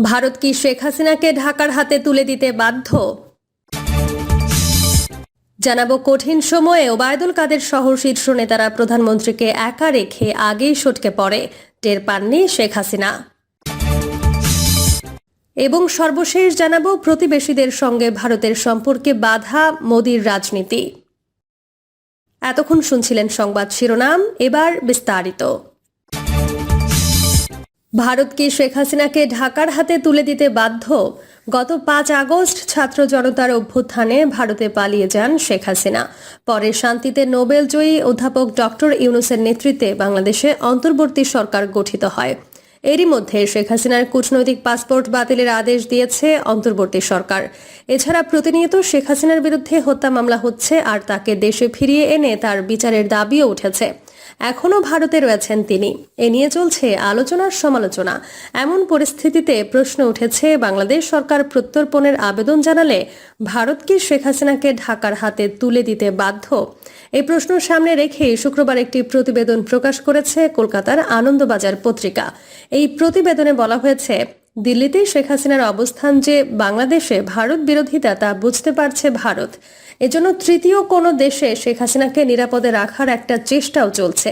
ভারত কি শেখ হাসিনাকে ঢাকার হাতে তুলে দিতে বাধ্য? জানাব কঠিন সময়ে ওবায়দুল কাদের সহ শীর্ষ নেতারা প্রধানমন্ত্রীকে একা রেখে আগেই সটকে পড়ে, টের পাননি শেখ হাসিনা। এবং সর্বশেষ জানাব প্রতিবেশীদের সঙ্গে ভারতের সম্পর্কে বাধা, মোদীর রাজনীতি। এতক্ষণ শুনছিলেন সংবাদ শিরোনাম, এবার বিস্তারিত। ভারত কি শেখ হাসিনাকে ঢাকার হাতে তুলে দিতে বাধ্য। গত পাঁচ আগস্ট ছাত্র জনতার অভ্যুত্থানে ভারতে পালিয়ে যান শেখ হাসিনা। পরে শান্তিতে নোবেল জয়ী অধ্যাপক ডক্টর ইউনুসের নেতৃত্বে বাংলাদেশে অন্তর্বর্তী সরকার গঠিত হয়। এরই মধ্যে শেখ হাসিনার কূটনৈতিক পাসপোর্ট বাতিলের আদেশ দিয়েছে অন্তর্বর্তী সরকার। এছাড়া প্রতিনিয়ত শেখ হাসিনার বিরুদ্ধে হত্যা মামলা হচ্ছে আর তাকে দেশে ফিরিয়ে এনে তার বিচারের দাবিও উঠেছে। এখনও ভারতে রয়েছেন তিনি। এ নিয়ে চলছে আলোচনার সমালোচনা। এমন পরিস্থিতিতে প্রশ্ন উঠেছে, বাংলাদেশ সরকার প্রত্যর্পণের আবেদন জানালে ভারত কি শেখ হাসিনাকে ঢাকার হাতে তুলে দিতে বাধ্য? এই প্রশ্ন সামনে রেখে শুক্রবার একটি প্রতিবেদন প্রকাশ করেছে কলকাতার আনন্দবাজার পত্রিকা। এই প্রতিবেদনে বলা হয়েছে, দিল্লিতে শেখ হাসিনার অবস্থান যে বাংলাদেশে ভারত বিরোধিতা তা বুঝতে পারছে ভারত। এজন্য তৃতীয় কোনো দেশে শেখ হাসিনাকে নিরাপদে রাখার একটা চেষ্টাও চলছে।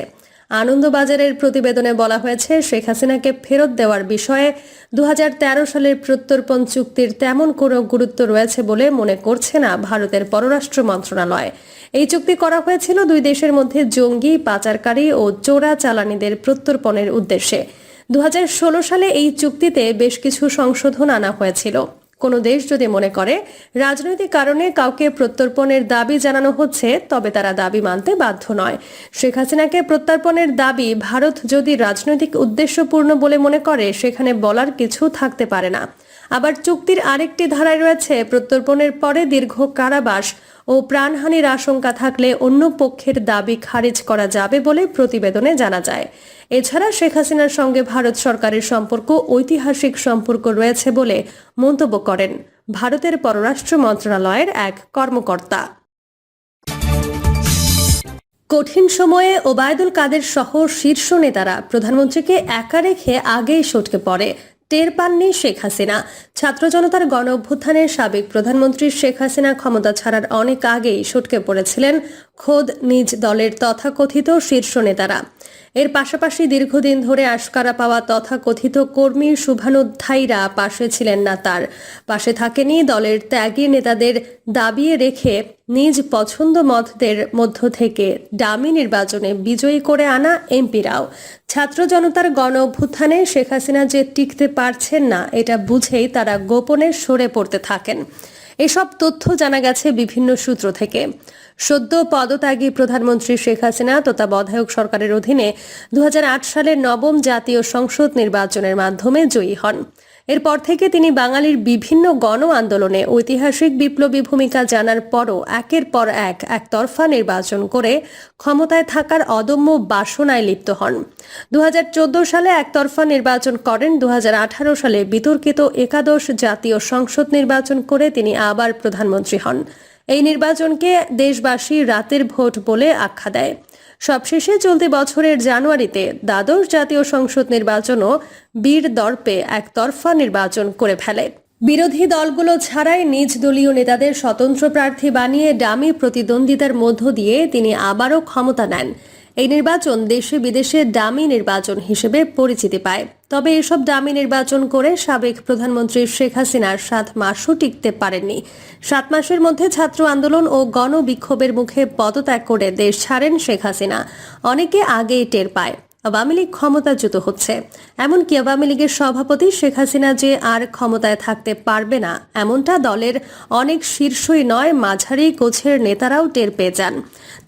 আনন্দবাজারের প্রতিবেদনে বলা হয়েছে, শেখ হাসিনাকে ফেরত দেওয়ার বিষয়ে দু হাজার তেরো সালের প্রত্যর্পণ চুক্তির তেমন কোনো গুরুত্ব রয়েছে বলে মনে করছে না ভারতের পররাষ্ট্র মন্ত্রণালয়। এই চুক্তি করা হয়েছিল দুই দেশের মধ্যে জঙ্গি, পাচারকারী ও চোরা চালানিদের প্রত্যর্পণের উদ্দেশ্যে। দু হাজার ষোলো সালে এই চুক্তিতে বেশ কিছু সংশোধন আনা হয়েছিল। কোনো দেশ যদি মনে করে রাজনৈতিক কারণে কাউকে প্রত্যর্পণের দাবি জানানো হচ্ছে, তবে তারা দাবি মানতে বাধ্য নয়। শেখ হাসিনাকে প্রত্যর্পণের দাবি ভারত যদি রাজনৈতিক উদ্দেশ্যপূর্ণ বলে মনে করে, সেখানে বলার কিছু থাকতে পারে না। আবার চুক্তির আরেকটি ধারায় রয়েছে, প্রত্যর্পণের পরে দীর্ঘ কারাবাস ও প্রাণহানির আশঙ্কা থাকলে অন্য পক্ষের দাবি খারিজ করা যাবে বলে প্রতিবেদনে জানা যায়। এছাড়া শেখ হাসিনার সঙ্গে ভারত সরকারের সম্পর্ক, ঐতিহাসিক সম্পর্ক রয়েছে বলে মন্তব্য করেন ভারতের পররাষ্ট্র মন্ত্রণালয়ের এক কর্মকর্তা। কঠিন সময়ে ওবায়দুল কাদের সহ শীর্ষ নেতারা প্রধানমন্ত্রীকে একা রেখে আগেই সটকে পড়ে। টের পাননি শেখ হাসিনা। ছাত্র জনতার গণ অভ্যুত্থানের সাবেক প্রধানমন্ত্রী শেখ হাসিনা ক্ষমতা ছাড়ার অনেক আগেই সটকে পড়েছিলেন খোদ নিজ দলের তথাকথিত শীর্ষ নেতারা। এর পাশাপাশি দীর্ঘদিন ধরে আশকারা পাওয়া তথাকথিত কর্মী শুভানুধ্যায়ীরা পাশে ছিলেন না তার। পাশে থাকেনি দলের ত্যাগী নেতাদের দাবিয়ে রেখে নিজ পছন্দ মতদের মধ্য থেকে ডামি নির্বাচনে বিজয়ী করে আনা এমপিরাও। ছাত্র জনতার গণ অভ্যুত্থানে শেখ হাসিনা যে টিকতে পারছেন না, এটা বুঝেই তারা গোপনে সরে পড়তে থাকেন। এসব তথ্য জানা গেছে বিভিন্ন সূত্র থেকে। সদ্য পদত্যাগী প্রধানমন্ত্রী শেখ হাসিনা তত্ত্বাবধায়ক সরকারের অধীনে দু হাজার আট সালের নবম জাতীয় সংসদ নির্বাচনের মাধ্যমে জয়ী হন। এরপর থেকে তিনি বাঙালির বিভিন্ন গণ আন্দোলনে ঐতিহাসিক বিপ্লবী ভূমিকা জানার পরও একের পর এক একতরফা নির্বাচন করে ক্ষমতায় থাকার অদম্য বাসনায় লিপ্ত হন। দু হাজার চোদ্দ সালে একতরফা নির্বাচন করেন দু হাজার আঠারো সালে বিতর্কিত একাদশ জাতীয় সংসদ নির্বাচন করে তিনি আবার প্রধানমন্ত্রী হন। এই নির্বাচনকে দেশবাসী রাতের ভোট বলে আখ্যা দেয়। সবশেষে চলতি বছরের জানুয়ারিতে দ্বাদশ জাতীয় সংসদ নির্বাচনও বীর দর্পে একতরফা নির্বাচন করে ফেলে। বিরোধী দলগুলো ছাড়াই নিজ দলীয় নেতাদের স্বতন্ত্র প্রার্থী বানিয়ে ডামি প্রতিদ্বন্দ্বিতার মধ্য দিয়ে তিনি আবারও ক্ষমতা নেন। এই নির্বাচন দেশে বিদেশে ডামি নির্বাচন হিসেবে পরিচিতি পায়। তবে এসব ডামি নির্বাচন করে সাবেক প্রধানমন্ত্রী শেখ হাসিনার সাত মাসও টিকতে পারেননি। সাত মাসের মধ্যে ছাত্র আন্দোলন ও গণবিক্ষোভের মুখে পদত্যাগ করে দেশ ছাড়েন শেখ হাসিনা। অনেকে আগেই টের পায়। আওয়ামী লীগ ক্ষমতাচ্যুত হচ্ছে। এমনকি আওয়ামী লীগের সভাপতি শেখ হাসিনা যে আর ক্ষমতায় থাকতে পারবে না, এমনটা দলের অনেক শীর্ষই নয়, মাঝারি গোছের নেতারাও টের পেয়ে যান।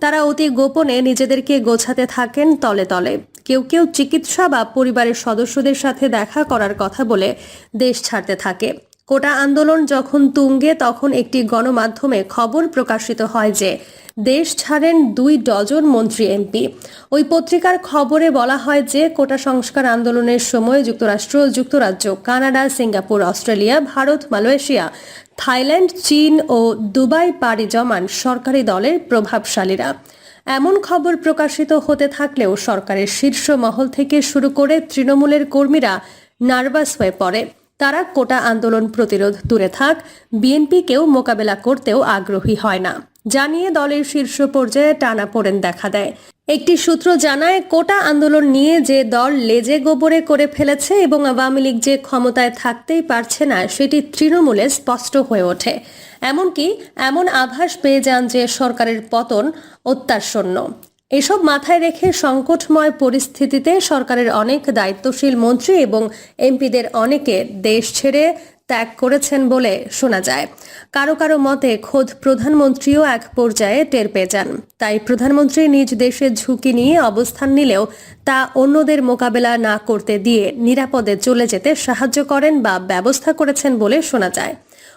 তারা অতি গোপনে নিজেদেরকে গোছাতে থাকেন তলে তলে। কেউ কেউ চিকিৎসা বা পরিবারের সদস্যদের সাথে দেখা করার কথা বলে দেশ ছাড়তে থাকে। কোটা আন্দোলন যখন তুঙ্গে, তখন একটি গণমাধ্যমে খবর প্রকাশিত হয় যে দেশ ছাড়েন দুই ডজন মন্ত্রী এমপি। ওই পত্রিকার খবরে বলা হয় যে, কোটা সংস্কার আন্দোলনের সময় যুক্তরাষ্ট্র, যুক্তরাজ্য, Canada, Singapore, Australia, Bharat, Malaysia, Thailand, চীন ও দুবাই পাড়ি জমান সরকারি দলের প্রভাবশালীরা। এমন খবর প্রকাশিত হতে থাকলেও সরকারের শীর্ষ মহল থেকে শুরু করে তৃণমূলের কর্মীরা নার্ভাস হয়ে পড়ে। তারা কোটা আন্দোলন প্রতিরোধ দূরে থাক বিএনপিকেও মোকাবেলা করতেও আগ্রহী হয় না। জানিয়ে দলের শীর্ষ পর্যায়ে টানাপোড়েন দেখা দেয়। একটি সূত্র জানায়, কোটা আন্দোলন নিয়ে যে দল লেজে গোবরে করে ফেলেছে এবং আওয়ামী লীগ যে ক্ষমতায় থাকতেই পারছে না, সেটি তৃণমূলে স্পষ্ট হয়ে ওঠে। এমনকি এমন আভাস পেয়ে যান যে সরকারের পতন অত্যাশন্য এসব মাথায় রেখে সংকটময় পরিস্থিতিতে সরকারের অনেক দায়িত্বশীল মন্ত্রী এবং এমপিদের অনেকে দেশ ছেড়ে ত্যাগ করেছেন বলে শোনা যায়। কারও কারও মতে খোদ প্রধানমন্ত্রীও এক পর্যায়ে টের পেয়ে যান। তাই প্রধানমন্ত্রী নিজ দেশে ঝুঁকি নিয়ে অবস্থান নিলেও তা অন্যদের মোকাবেলা না করতে দিয়ে নিরাপদে চলে যেতে সাহায্য করেন বা ব্যবস্থা করেছেন বলে শোনা যায়।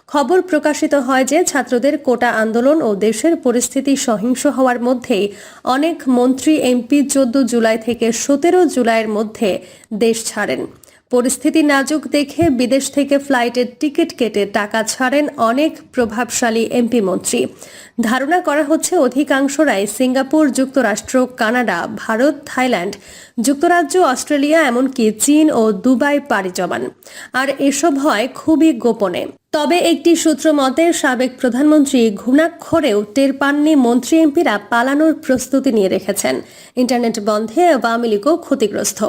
খবর প্রকাশিত হয় যে ছাত্রদের কোটা আন্দোলন ও দেশের পরিস্থিতি সহিংস হওয়ার মধ্যেই অনেক মন্ত্রী এমপি চোদ্দ জুলাই থেকে সতেরো জুলাইয়ের মধ্যে দেশ ছাড়েন। পরিস্থিতি নাজুক দেখে বিদেশ থেকে ফ্লাইটের টিকিট কেটে টাকা ছাড়েন অনেক প্রভাবশালী এমপি মন্ত্রী। ধারণা করা হচ্ছে অধিকাংশরাই সিঙ্গাপুর, যুক্তরাষ্ট্র, কানাডা, ভারত, থাইল্যান্ড, যুক্তরাজ্য, অস্ট্রেলিয়া, এমনকি চীন ও দুবাই পাড়ি জমান। আর এসব হয় খুবই গোপনে। তবে একটি সূত্র মতে, সাবেক প্রধানমন্ত্রী ঘুণাক্ষরেও টের পাননি মন্ত্রী এমপিরা পালানোর প্রস্তুতি নিয়ে রেখেছেন। ইন্টারনেট বন্ধে আওয়ামী লীগও ক্ষতিগ্রস্ত।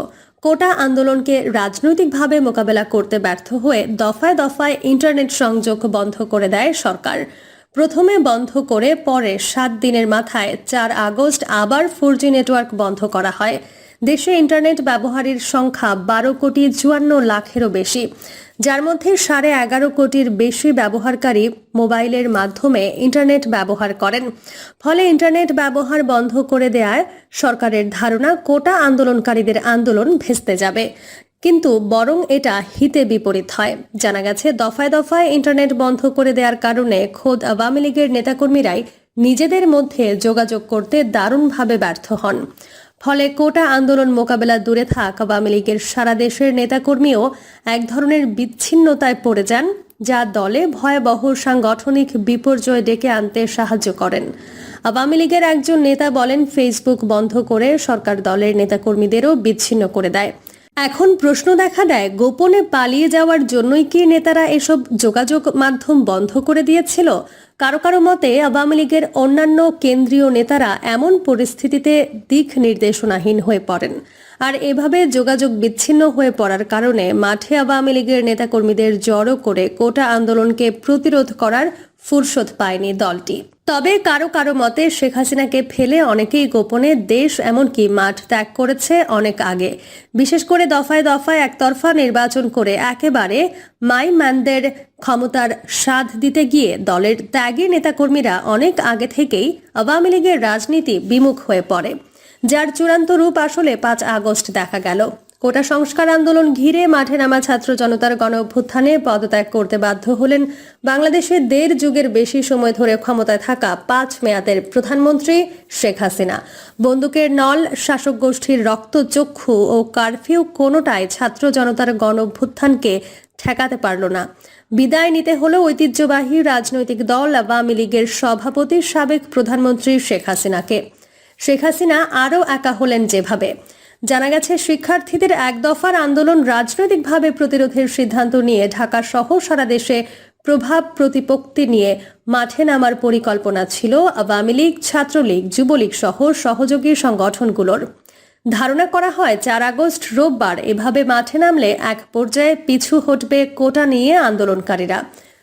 কোটা আন্দোলনকে রাজনৈতিকভাবে মোকাবেলা করতে ব্যর্থ হয়ে দফায় দফায় ইন্টারনেট সংযোগ বন্ধ করে দেয় সরকার। প্রথমে বন্ধ করে পরে সাত দিনের মাথায় চার আগস্ট আবার ফোর নেটওয়ার্ক বন্ধ করা হয়। দেশে ইন্টারনেট ব্যবহারের সংখ্যা বারো কোটি চুয়ান্ন লাখেরও বেশি। যার মধ্যে সাড়ে এগারো কোটির বেশি ব্যবহারকারী মোবাইলের মাধ্যমে ইন্টারনেট ব্যবহার করেন। ফলে ইন্টারনেট ব্যবহার বন্ধ করে দেয়ায় সরকারের ধারণা, কোটা আন্দোলনকারীদের আন্দোলন ভেস্তে যাবে। কিন্তু বরং এটা হিতে বিপরীত হয়। জানা গেছে, দফায় দফায় ইন্টারনেট বন্ধ করে দেওয়ার কারণে খোদ আওয়ামী লীগের নেতাকর্মীরাই নিজেদের মধ্যে যোগাযোগ করতে দারুণভাবে ব্যর্থ হন। ফলে কোটা আন্দোলন মোকাবেলা দূরে থাক, আওয়ামী লীগের সারা দেশের নেতাকর্মীও এক ধরনের বিচ্ছিন্নতায় পড়ে যান, যা দলে ভয়াবহ সাংগঠনিক বিপর্যয় ডেকে আনতে সাহায্য করেন। আওয়ামী লীগের একজন নেতা বলেন, ফেসবুক বন্ধ করে সরকার দলের নেতাকর্মীদেরও বিচ্ছিন্ন করে দেয়। এখন প্রশ্ন দেখা দেয়, গোপনে পালিয়ে যাওয়ার জন্যই কি নেতারা এসব যোগাযোগ মাধ্যম বন্ধ করে দিয়েছিল? কারও কারও মতে, আওয়ামী লীগের অন্যান্য কেন্দ্রীয় নেতারা এমন পরিস্থিতিতে দিক নির্দেশনাহীন হয়ে পড়েন। আর এভাবে যোগাযোগ বিচ্ছিন্ন হয়ে পড়ার কারণে মাঠে আওয়ামী লীগের নেতাকর্মীদের জড়ো করে কোটা আন্দোলনকে প্রতিরোধ করার ফুরসত পায়নি দলটি। তবে কারও কারও মতে শেখ হাসিনাকে ফেলে অনেকেই গোপনে দেশ এমনকি মাঠ ত্যাগ করেছে অনেক আগে। বিশেষ করে দফায় দফায় একতরফা নির্বাচন করে একেবারে মাই ম্যানদের ক্ষমতার স্বাদ দিতে গিয়ে দলের ত্যাগী নেতাকর্মীরা অনেক আগে থেকেই আওয়ামী লীগের রাজনীতি বিমুখ হয়ে পড়ে। যার চূড়ান্ত রূপ আসলে পাঁচ আগস্ট দেখা গেল। কোটা সংস্কার আন্দোলন ঘিরে মাঠে নামা ছাত্র জনতার গণ অভ্যুত্থানে পদত্যাগ করতে বাধ্য হলেন বাংলাদেশে দেড় যুগের বেশি সময় ধরে ক্ষমতায় থাকা পাঁচ মেয়াদের প্রধানমন্ত্রী শেখ হাসিনা। বন্দুকের নল, শাসক গোষ্ঠীর রক্তচক্ষু ও কারফিউ কোনোটাই ছাত্র জনতার গণ অভ্যুত্থানকে ঠেকাতে পারল না। বিদায় নিতে হলো ঐতিহ্যবাহী রাজনৈতিক দল আওয়ামী লীগের সভাপতি, সাবেক প্রধানমন্ত্রী শেখ হাসিনাকে। শেখ হাসিনা আরও একা হলেন যেভাবে। জানা গেছে, শিক্ষার্থীদের এক দফার আন্দোলন রাজনৈতিকভাবে প্রতিরোধের সিদ্ধান্ত নিয়ে ঢাকা সহ সারা দেশে প্রভাব প্রতিপত্তি নিয়ে মাঠে নামার পরিকল্পনা ছিল আওয়ামী লীগ, ছাত্রলীগ, যুবলীগ সহ সহযোগী সংগঠনগুলোর। ধারণা করা হয়, চার আগস্ট রোববার এভাবে মাঠে নামলে এক পর্যায়ে পিছু হটবে কোটা নিয়ে আন্দোলনকারীরা।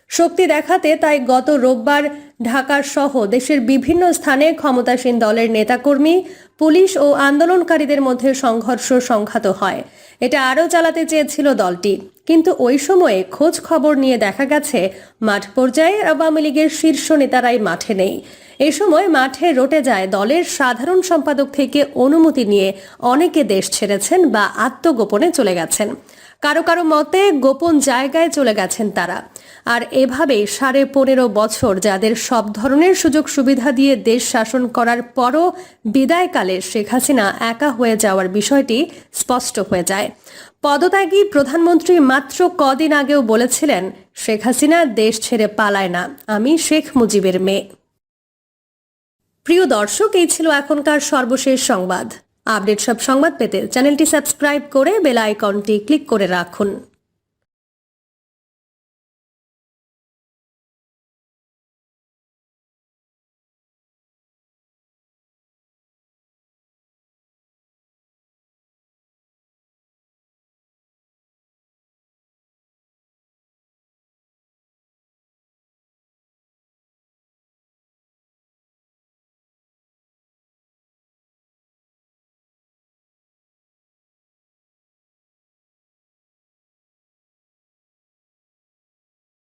শক্তি দেখাতে তাই গত রোববার ঢাকার সহ দেশের বিভিন্ন স্থানে ক্ষমতাসীন দলের নেতাকর্মী, পুলিশ ও আন্দোলনকারীদের মধ্যে সংঘর্ষ সংঘাত হয়। এটা আরও চালাতে চেয়েছিল দলটি। কিন্তু ওই সময়ে খোঁজ খবর নিয়ে দেখা গেছে, মাঠ পর্যায়ে আওয়ামী লীগের শীর্ষ নেতারাই মাঠে নেই। এ সময় মাঠে রটে যায় দলের সাধারণ সম্পাদক থেকে অনুমতি নিয়ে অনেকে দেশ ছেড়েছেন বা আত্মগোপনে চলে গেছেন। কারও কারও মতে গোপন জায়গায় চলে গেছেন তারা। আর এভাবেই সাড়ে পনেরো বছর যাদের সব ধরনের সুযোগ সুবিধা দিয়ে দেশ শাসন করার পরও বিদায়কালে শেখ হাসিনা একা হয়ে যাওয়ার বিষয়টি স্পষ্ট হয়ে যায়। পদত্যাগী প্রধানমন্ত্রী মাত্র কদিন আগেও বলেছিলেন, শেখ হাসিনা দেশ ছেড়ে পালায় না, আমি শেখ মুজিবের মেয়ে। প্রিয় দর্শক, এই ছিল এখনকার সর্বশেষ সংবাদ। আপডেট সব সংবাদ পেতে চ্যানেলটি সাবস্ক্রাইব করে বেল আইকনটি ক্লিক করে রাখুন।